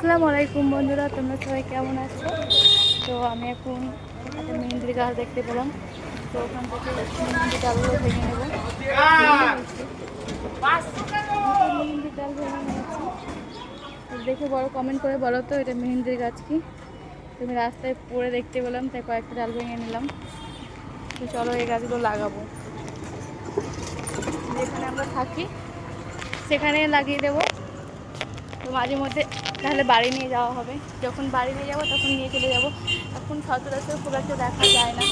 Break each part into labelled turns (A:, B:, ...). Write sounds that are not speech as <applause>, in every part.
A: আসসালামু আলাইকুম বন্ধুরা, তোমরা সবাই কেমন আছো? তো আমি এখন একটা মেহেন্দির গাছ দেখতে পেলাম। তো ওখান থেকে মেহেন্দির ডালগুলো ভেঙে নেব। মেহেন্দির ডাল ভেঙে নিয়েছি দেখে বড় কমেন্ট করে বলো তো, এটা মেহেন্দির গাছ কি? তুমি রাস্তায় পড়ে দেখতে পেলাম, তাই কয়েকটা ডাল ভেঙে নিলাম। তো চলো এই গাছগুলো লাগাবো। যেখানে আমরা থাকি সেখানে লাগিয়ে দেবো। মাঝে মধ্যে তাহলে বাড়ি নিয়ে যাওয়া হবে। যখন বাড়ি নিয়ে যাব, তখন নিয়ে চলে যাব। এখন সচরাচর খুব একটা দেখা যায় না।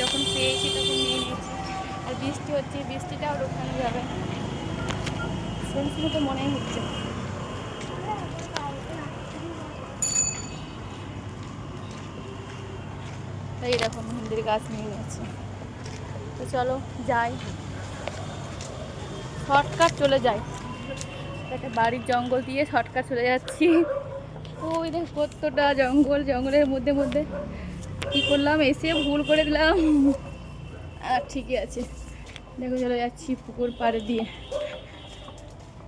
A: যখন পেয়েছি, তখন নিয়ে নিয়েছি। আর বৃষ্টি হচ্ছে, বৃষ্টিটাও রোখানো যাবে সেন্সিনে তো মনেই হচ্ছে তাই এরকম হিন্দির গাছ নিয়ে নিয়েছি। তো চলো, যাই। শর্টকাট চলে যাই একটা বাড়ির জঙ্গল দিয়ে শর্টকাট চলে যাচ্ছি। ওই দেখ কতটা জঙ্গল, জঙ্গলের মধ্যে মধ্যে। কি করলাম? এসে ভুল করে দিলাম। আর ঠিকই আছে। দেখো, চলে যাচ্ছি পুকুর পাড়ে দিয়ে।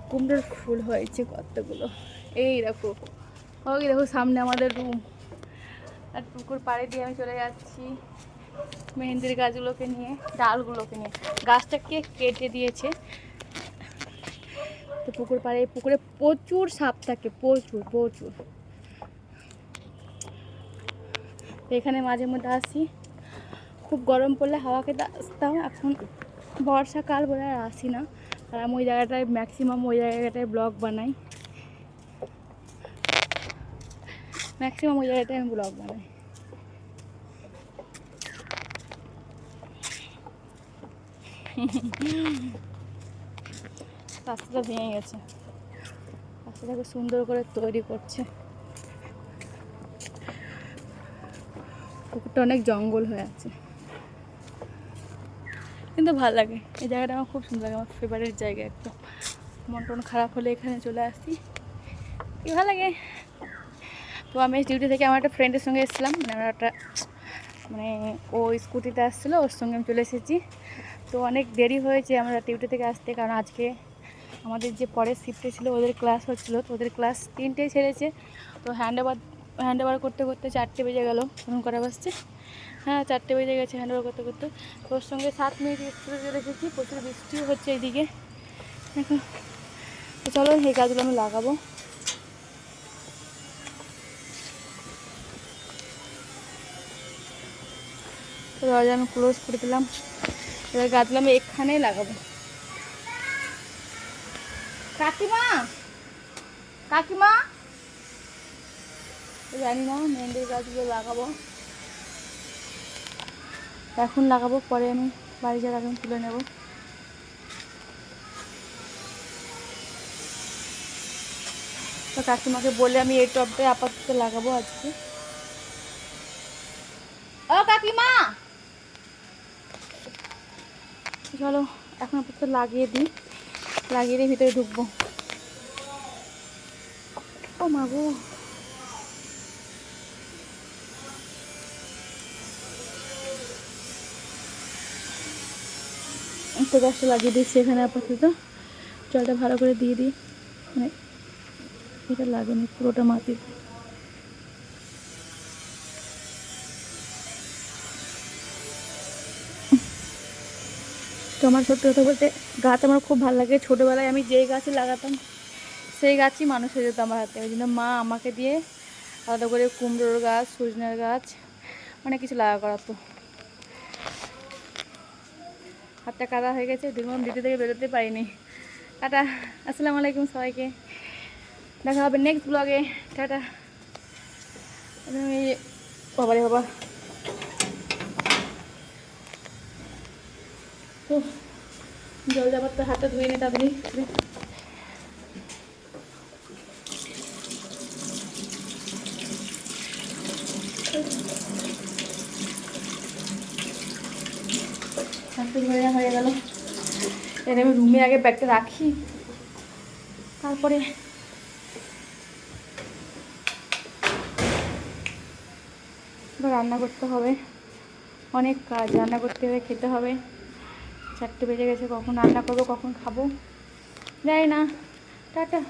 A: কুমড়োর ফুল হয়েছে কতগুলো। এই দেখো, ওই দেখো সামনে আমাদের রুম আর পুকুর পাড়ে দিয়ে আমি চলে যাচ্ছি মেহেন্দির গাছগুলোকে নিয়ে, ডালগুলোকে নিয়ে। গাছটাকে কেটে দিয়েছে। তো পুকুর পাড়ে পুকুরে প্রচুর সাপ থাকে, প্রচুর প্রচুর। এখানে মাঝে মধ্যে আসি। খুব গরম পড়লে হাওয়া খেতে আসতাম, এখন বর্ষাকাল বলে আর আসি না। আর আমি ওই জায়গাটায় ম্যাক্সিমাম ওই জায়গাটায় ব্লগ বানাই। ম্যাক্সিমাম ওই জায়গাটায় আমি ব্লগ বানাই। <laughs> রাস্তাটা ভেঙে গেছে। রাস্তাটাকে সুন্দর করে তৈরি করছে। পুকুরটা অনেক জঙ্গল হয়ে আছে। কিন্তু ভালো লাগে। এই জায়গাটা আমার খুব সুন্দর লাগে, আমার ফেভারিট জায়গা একদম। মন টন খারাপ হলে এখানে চলে আসি। কি ভালো লাগে? তো আমি ডিউটি থেকে আমার একটা ফ্রেন্ডের সঙ্গে এসেছিলাম। মানে আমার একটা মানে ও স্কুটিতে আসছিল, ওর সঙ্গে আমি চলে এসেছি। তো অনেক দেরি হয়েছে আমরা ডিউটি থেকে আসতে, কারণ আজকে আমাদের যে পরের শিফটে ছিল, ওদের ক্লাস হচ্ছিল, তো ওদের ক্লাস তিনটেই ছেড়েছে। তো হ্যান্ড ওভার হ্যান্ড ওভার করতে করতে চারটে বেজে গেল ফোন করা বসছে। হ্যাঁ চারটে বেজে গেছে হ্যান্ড ওভার করতে করতে। ওর সঙ্গে সাত মিনিট স্কুলে এসেছি, প্রচুর বৃষ্টিও হচ্ছে এইদিকে তো চলো এই গাছগুলো আমি লাগাবো। তো দরজা আমি ক্লোজ করে দিলাম। এবার গাছগুলো আমি এখানেই লাগাবো। কাকিমা? কাকিমা? জানি না মেহেন্দির গাছগুলো লাগাবো। এখন লাগাবো, পরে আমি বাড়ি যাওয়ার আগে তুলে নেব। তো কাকিমাকে বলে আমি এই টবটাই আপাতত লাগাবো আজকে। ও কাকিমা! চলো, এখন আপাতত লাগিয়ে দিই। লাগিয়ে দিয়ে ভিতরে ঢুকবো। ও মাগো তো গাছটা লাগিয়ে দিচ্ছি এখানে আপাতত। জলটা ভালো করে দিয়ে দিই। মানে এটা লাগেনি, পুরোটা মাটির। আমার সত্যি কথা বলতে গাছ আমার খুব ভালো লাগে। ছোটোবেলায় আমি যেই গাছই লাগাতাম, সেই গাছই মানুষ হয়ে যেত আমার হাতে। ওই জন্য মা আমাকে দিয়ে আলাদা করে কুমড়োর গাছ, সজনের গাছ, অনেক কিছু লাগা করাতো। হাতটা কাদা হয়ে গেছে দুর্গম দিদি থেকে বেরোতে পারিনি। টাটা, আসসালামু আলাইকুম সবাইকে। দেখা হবে নেক্সট ব্লগে টাটা। আমি বাবারে বাবা। তো জল যাবার তো হাতটা ধুয়ে নি তাড়াতাড়ি। হয়ে গেল। এর আমি রুমে আগে ব্যাগটা রাখি, তারপরে রান্না করতে হবে। অনেক কাজ, রান্না করতে হবে, খেতে হবে। চারটে বেজে গেছে কখন রান্না করব কখন খাব? যাই না টাটা।